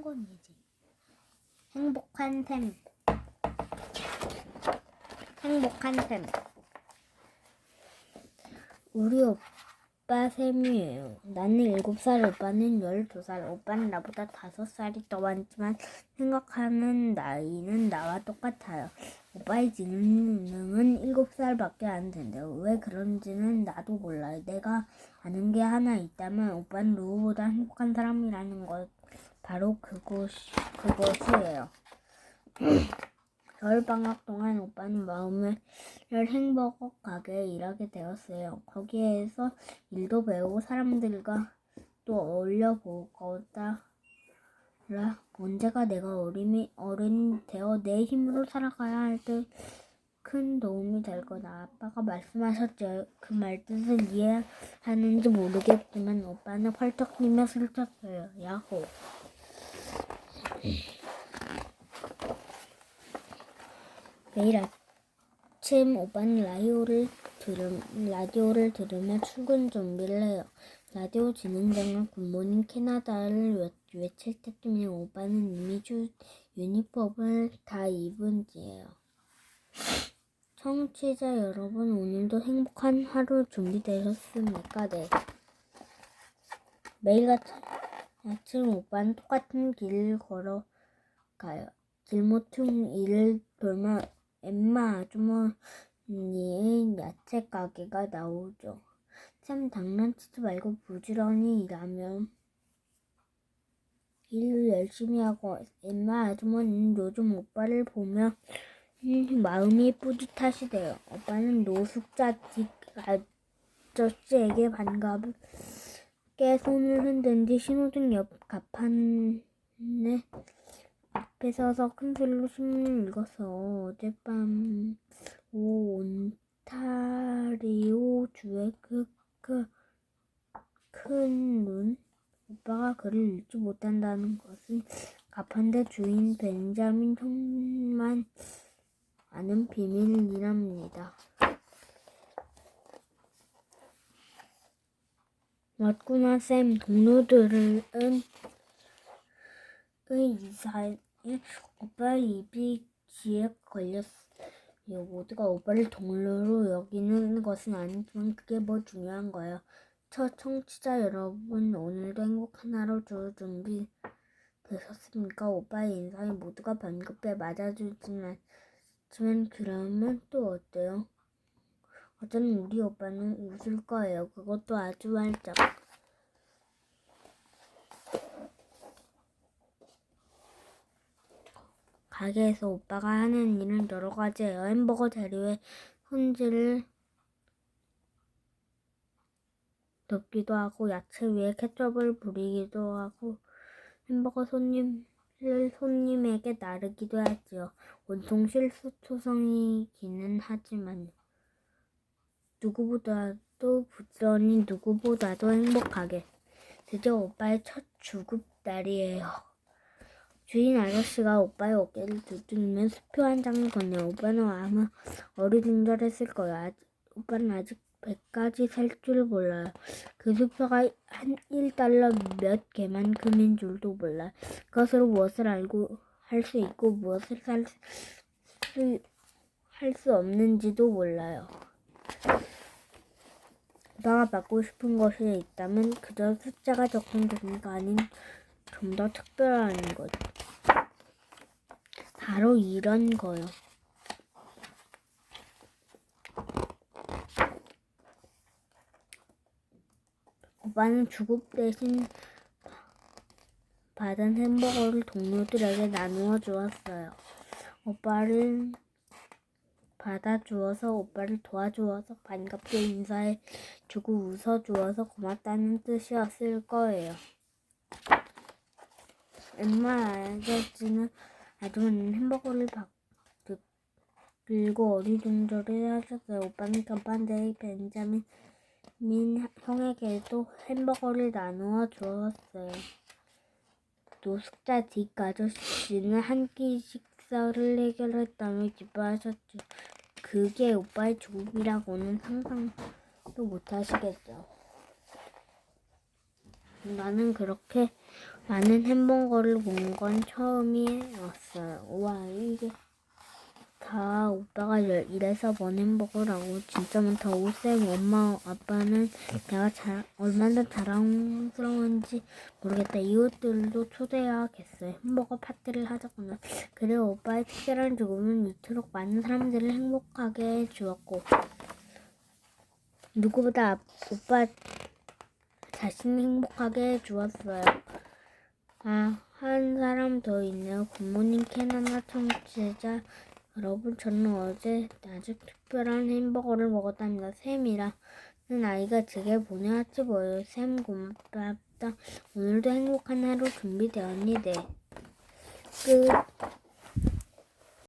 건이지. 행복한 템. 행복한 템. 우리 오빠 셈이에요. 나는 일곱 살, 오빠는 열두 살. 오빠는 나보다 다섯 살이 더 많지만 생각하는 나이는 나와 똑같아요. 오빠의 지능은 일곱 살밖에 안 된대요. 왜 그런지는 나도 몰라요. 내가 아는 게 하나 있다면 오빠는 누구보다 행복한 사람이라는 것 바로 그것 그것이에요. 겨울 방학 동안 오빠는 마음을 행복하게 일하게 되었어요. 거기에서 일도 배우고 사람들과 또 어울려 보고다. 언제가 내가 어린이 어른이 되어 내 힘으로 살아가야 할 때 큰 도움이 될 거다. 아빠가 말씀하셨죠. 그 말 뜻을 이해하는지 모르겠지만 오빠는 펄쩍 뛰며 슬펐어요. 야호. 매일 아침 오빠는 라디오를 들음, 라디오를 들으며 출근 준비를 해요. 라디오 진행자가 굿모닝 캐나다를 외, 외칠 때쯤에 오빠는 이미 주, 유니폼을 다 입은 뒤에요. 청취자 여러분, 오늘도 행복한 하루 준비되셨습니까? 네. 매일 같은 아침 오빠는 똑같은 길을 걸어가요. 길모퉁 일을 돌면 엠마 아주머니의 야채 가게가 나오죠. 참 장난치지 말고 부지런히 일하면 일을 열심히 하고 엠마 아주머니는 요즘 오빠를 음, 마음이 뿌듯하시대요. 오빠는 노숙자 딕 아저씨에게 반갑 게 손을 흔든 뒤 신호등 옆 가판에 앞에 서서 큰 소리로 신문을 읽어서 어젯밤 오 온타리오 주의 그큰 눈 오빠가 글을 읽지 못한다는 것은 가판대 주인 벤자민 형만 아는 비밀이랍니다. 맞구나 쌤 동료들은 의 이사에 오빠의 입이 귀에 걸렸어요. 모두가 오빠를 동료로 여기는 것은 아니지만 그게 뭐 중요한 거예요. 저 청취자 여러분 오늘도 행복한 하루 줄 준비 되셨습니까? 오빠의 인사에 모두가 반갑게 맞아주지만 하지만 그러면 또 어때요? 어쩌면 우리 오빠는 웃을 거예요. 그것도 아주 활짝. 가게에서 오빠가 하는 일은 여러 가지예요. 햄버거 재료에 손질을 넣기도 하고 야채 위에 케첩을 부리기도 하고 햄버거 손님을 손님에게 나르기도 하지요. 온통 실수초성이기는 하지만 누구보다도 부지런히 누구보다도 행복하게 드디어 오빠의 첫 주급 날이에요. 주인 아저씨가 오빠의 어깨를 두드리며 수표 한 장을 건네요. 오빠는 아마 어리둥절했을 거예요. 아직, 오빠는 아직 100가지 살 줄 몰라요. 그 수표가 한 1달러 몇 개만큼인 줄도 몰라요. 그것으로 무엇을 알고 할 수 있고 무엇을 살 수, 할수 없는지도 몰라요. 오빠가 받고 싶은 것이 있다면 그저 숫자가 적힌 종이가 아닌 좀 더 특별한 것. 바로 이런 거요. 오빠는 주급 대신 받은 햄버거를 동료들에게 나누어 주었어요. 오빠를 받아주어서 오빠를 도와주어서 반갑게 인사해 주고 웃어주어서 고맙다는 뜻이었을 거예요. 엠마 아저씨는 아주머니는 햄버거를 박, 들고 어리둥절해 하셨어요. 오빠는 전반대의 벤자민 민 형에게도 햄버거를 나누어 주었어요. 노숙자 딕 아저씨는 한 끼 식사를 해결했다며 기뻐하셨죠. 그게 오빠의 조국이라고는 상상도 못 하시겠죠. 나는 그렇게 많은 햄버거를 본 건 처음이었어요. 와, 이게 다 오빠가 열- 이래서 번 햄버거라고 진짜 많다. 오쌤, 엄마, 아빠는 내가 자, 얼마나 자랑스러운지 모르겠다. 이웃들도 초대해야겠어요. 햄버거 파티를 하자꾸나. 그리고 오빠의 특별한 죽음은 이토록 많은 사람들을 행복하게 해주었고 누구보다 아- 오빠 자신이 행복하게 해주었어요. 아, 한 사람 더 있네요. 굿모닝 캐나다 청취자 여러분, 저는 어제 아주 특별한 햄버거를 먹었답니다. 샘이라는 아이가 제게 보내왔지 뭐예요. 샘 고맙다. 오늘도 행복한 하루 준비되었니? 네. 끝.